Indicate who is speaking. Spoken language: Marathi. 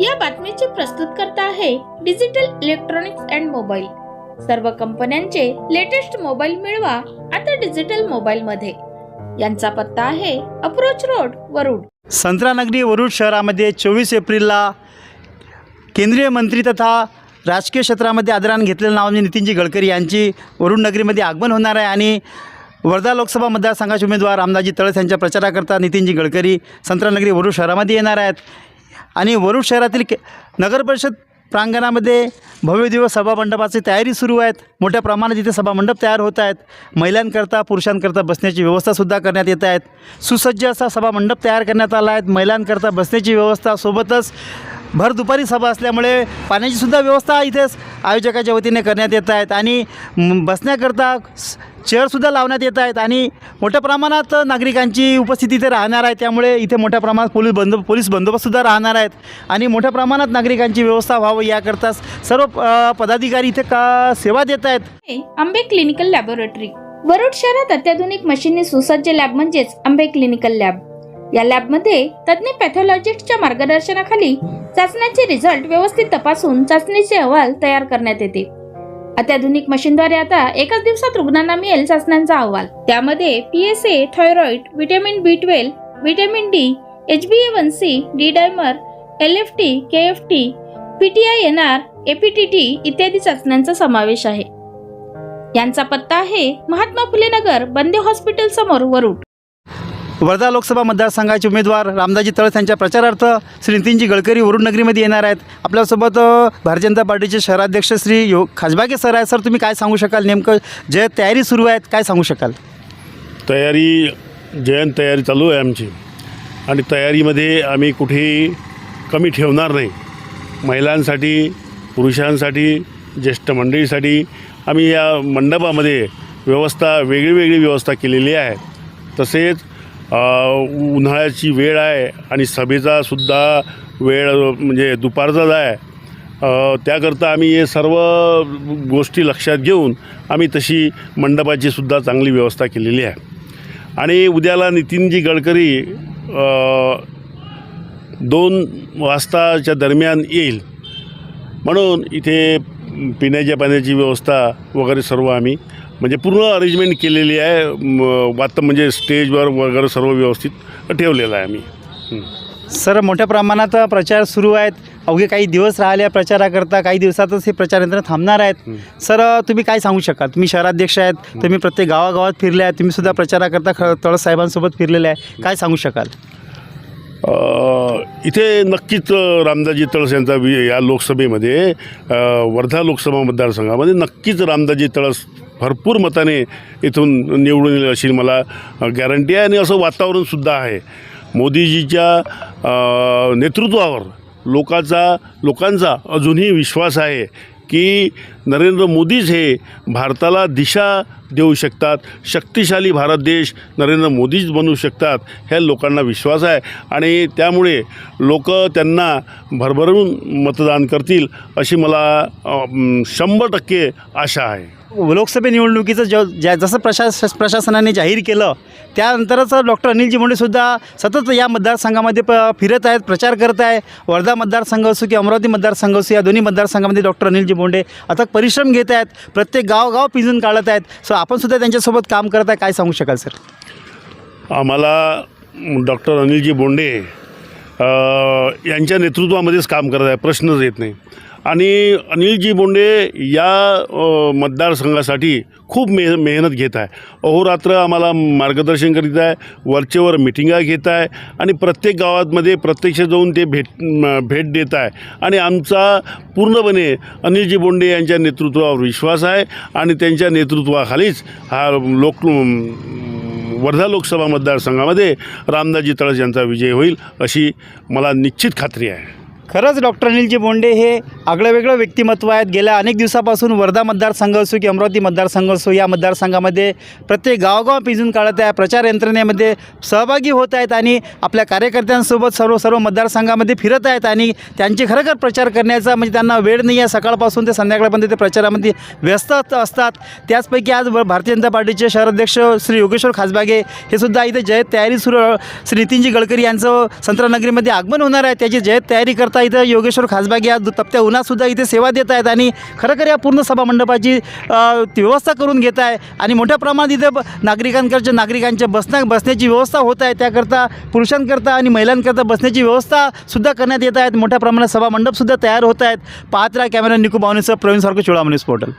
Speaker 1: या बातमीचे प्रस्तुत करता आहे डिजिटल इलेक्ट्रॉनिक्स अँड मोबाईल. सर्व कंपन्यांचे लेटेस्ट मोबाईल मिळवा आता डिजिटल मोबाईल मध्ये यांचा पत्ता आहे अप्रोच रोड वरुड.
Speaker 2: संत्रानगरी वरुड शहरामध्ये चोवीस एप्रिलला केंद्रीय मंत्री तथा राजकीय क्षेत्रामध्ये आदरान घेतलेलं नाव म्हणजे नितीनजी गडकरी यांची वरुण नगरीमध्ये आगमन होणार आहे आणि वर्धा लोकसभा मतदारसंघाचे उमेदवार रामदासजी तळस यांच्या प्रचाराकरता नितीनजी गडकरी संत्रानगरी वरुड शहरामध्ये येणार आहेत. आणि वरुड शहरातील के नगरपरिषद प्रांगणामध्ये भव्य दिवस सभामंडपाची तयारी सुरू आहेत. मोठ्या प्रमाणात इथे सभामंडप तयार होत आहेत. महिलांकरता पुरुषांकरता बसण्याची व्यवस्थासुद्धा करण्यात येत आहेत. सुसज्ज असा सभामंडप तयार करण्यात आला आहे. महिलांकरता बसण्याची व्यवस्था सोबतच भर दुपारी सभा असल्यामुळे पाण्याची सुद्धा व्यवस्था इथेच आयोजकाच्या वतीने करण्यात येत आहेत आणि बसण्याकरता चेअरसुद्धा लावण्यात येत आहेत आणि मोठ्या प्रमाणात नागरिकांची उपस्थिती इथे राहणार आहे. त्यामुळे इथे मोठ्या प्रमाणात पोलीस बंदो पोलीस बंदोबस्तसुद्धा राहणार आहेत आणि मोठ्या प्रमाणात नागरिकांची व्यवस्था व्हावं याकरता सर्व पदाधिकारी इथे का सेवा देत आहेत.
Speaker 1: आंबे क्लिनिकल लॅबोरेटरी. वरुड शहरात अत्याधुनिक मशीनने सुसज्ज लॅब म्हणजेच आंबे क्लिनिकल लॅब. या लॅबमध्ये तज्ज्ञ पॅथॉलॉजिस्टच्या मार्गदर्शनाखाली चाचण्याचे रिझल्ट व्यवस्थित तपासून चाचणीचे अहवाल तयार करण्यात येते. अत्याधुनिक मशीनद्वारे आता एकाच दिवसात रुग्णांना मिळेल चाचण्यांचा अहवाल. त्यामध्ये PSA thyroid vitamin B twelve vitamin D H B A one C D dimer L F T K F T PTI N R APTT इत्यादी चाचण्यांचा समावेश आहे. यांचा पत्ता आहे महात्मा फुले नगर बंदे हॉस्पिटल समोर वरुड.
Speaker 2: वर्धा लोकसभा मतदारसंघाचे उमेदवार रामदाजी तळस यांच्या प्रचारार्थ श्री नितीनजी गडकरी वरुण नगरीमध्ये येणार आहेत. आपल्यासोबत भारतीय जनता पार्टीचे शहराध्यक्ष श्री यो खासबागे सर आहेत. सर तुम्ही काय सांगू शकाल? नेमकं जय तयारी सुरू आहेत काय सांगू शकाल?
Speaker 3: तयारी जयंत तयारी चालू आहे आमची. आणि तयारीमध्ये आम्ही कुठेही कमी ठेवणार नाही. महिलांसाठी पुरुषांसाठी ज्येष्ठ मंडळीसाठी आम्ही या मंडपामध्ये व्यवस्था वेगळी वेगळी व्यवस्था केलेली आहे. तसेच उन्हाळ्याची वेळ आहे आणि सभेचा सुद्धा वेळ म्हणजे दुपारचाच आहे. त्याकरता आम्ही हे सर्व गोष्टी लक्षात घेऊन आम्ही तशी मंडपाची सुद्धा चांगली व्यवस्था केलेली आहे. आणि उद्याला नितीनजी गडकरी दोन वाजताच्या दरम्यान येईल. म्हणून इथे पिण्याच्या पाण्याची व्यवस्था वगैरे सर्व आम्ही म्हणजे पूर्ण अरेंजमेंट केलेली आहे. वात म्हणजे स्टेजवर वगैरे सर्व व्यवस्थित ठेवलेलं आहे आम्ही.
Speaker 2: सर मोठ्या प्रमाणात प्रचार सुरू आहेत. अवघे काही दिवस राहिले प्रचाराकरता काही दिवसातच हे प्रचार यंत्र थांबणार आहेत. सर तुम्ही काय सांगू शकाल? तुम्ही शहराध्यक्ष आहेत तुम्ही प्रत्येक गावागावात फिरले आहेत तुम्ही सुद्धा प्रचाराकरता ख तळस साहेबांसोबत फिरलेले आहे. काय सांगू शकाल?
Speaker 3: इथे नक्कीच अ, रामदासजी तळस यांचा वि या लोकसभेमध्ये वर्धा लोकसभा मतदारसंघामध्ये नक्कीच रामदासजी तळस भरपूर मताने इथून निवडून येईल अशी मला गॅरंटी आहे आणि असं वातावरणसुद्धा आहे. मोदीजीच्या नेतृत्वावर लोकाचा लोकांचा अजूनही विश्वास आहे की नरेंद्र मोदीच हे भारताला दिशा देऊ शकतात शक्तिशाली भारत देश नरेंद्र मोदीच बनवू शकतात ह्या लोकांना विश्वास आहे. आणि त्यामुळे लोक त्यांना भरभरून मतदान करतील अशी मला शंभर टक्के आशा आहे.
Speaker 2: लोकसभे निवडणुकीचं ज ज्या जसं प्रशास प्रशासनाने जाहीर केलं त्यानंतरच डॉक्टर अनिलजी मुंडेसुद्धा सतत या मतदारसंघामध्ये प फिरत आहेत प्रचार करत आहे. वर्धा मतदारसंघ असो की अमरावती मतदारसंघ असो या दोन्ही मतदारसंघामध्ये डॉक्टर अनिलजी मुंडे अथक परिश्रम घेत आहेत. प्रत्येक गावगाव पिंजून काढत आहेत. सो आपणसुद्धा त्यांच्यासोबत काम करत आहे काय सांगू शकाल सर?
Speaker 3: आम्हाला डॉक्टर अनिलजी बोंडे यांच्या नेतृत्वामध्येच काम करत आहे. प्रश्नच येत नाही. आणि अनिलजी बोंडे या मतदारसंघासाठी खूप मे मेहनत घेत आहे. अहोरात्र आम्हाला मार्गदर्शन करीत आहे वरचेवर मिटिंगा घेत आहे आणि प्रत्येक गावातमध्ये प्रत्यक्ष जाऊन ते भेट भेट देत आहे. आणि आमचा पूर्णपणे अनिलजी बोंडे यांच्या नेतृत्वावर विश्वास आहे आणि त्यांच्या नेतृत्वाखालीच हा लोक वर्धा लोकसभा मतदारसंघामध्ये रामदासजी तळस यांचा विजय होईल अशी मला निश्चित खात्री आहे.
Speaker 2: खरंच डॉक्टर अनिलजी बोंडे हे आगळं वेगळं व्यक्तिमत्व आहेत. गेल्या अनेक दिवसापासून वर्धा मतदारसंघ असो की अमरावती मतदारसंघ असो या मतदारसंघामध्ये प्रत्येक गावगाव पिंजून काढत आहे. प्रचार यंत्रणेमध्ये सहभागी होत आहेत आणि आपल्या कार्यकर्त्यांसोबत सर्व सर्व मतदारसंघामध्ये फिरत आहेत आणि त्यांची खरंखर प्रचार करण्याचा म्हणजे त्यांना वेळ नाही आहे. सकाळपासून ते संध्याकाळपर्यंत ते प्रचारामध्ये व्यस्त असतात. त्याचपैकी आज भारतीय जनता पार्टीचे शहराध्यक्ष श्री योगेश्वर खासबागे हे सुद्धा इथे जयत तयारी सुरू श्री नितीनजी गडकरी यांचं संत्रानगरीमध्ये आगमन होणार आहे. त्याची जयत तयारी करतात आता इथं योगेश्वर खासबाग या तप्त्या तपत्या उन्हातसुद्धा इथे सेवा देत आहेत आणि खरंखर या पूर्ण सभा मंडपाची ती व्यवस्था करून घेत आहे. आणि मोठ्या प्रमाणात इथे नागरिकांकडच्या नागरिकांच्या बसण्या बसण्याची व्यवस्था होत आहे त्याकरता पुरुषांकरता आणि महिलांकरता बसण्याची व्यवस्थासुद्धा करण्यात येत आहेत. मोठ्या प्रमाणात सभामंडपसुद्धा तयार होत आहेत. पाहत राहा कॅमेरा निकू बावनेसह प्रवीण सारखं चोळामणीस पोर्टल.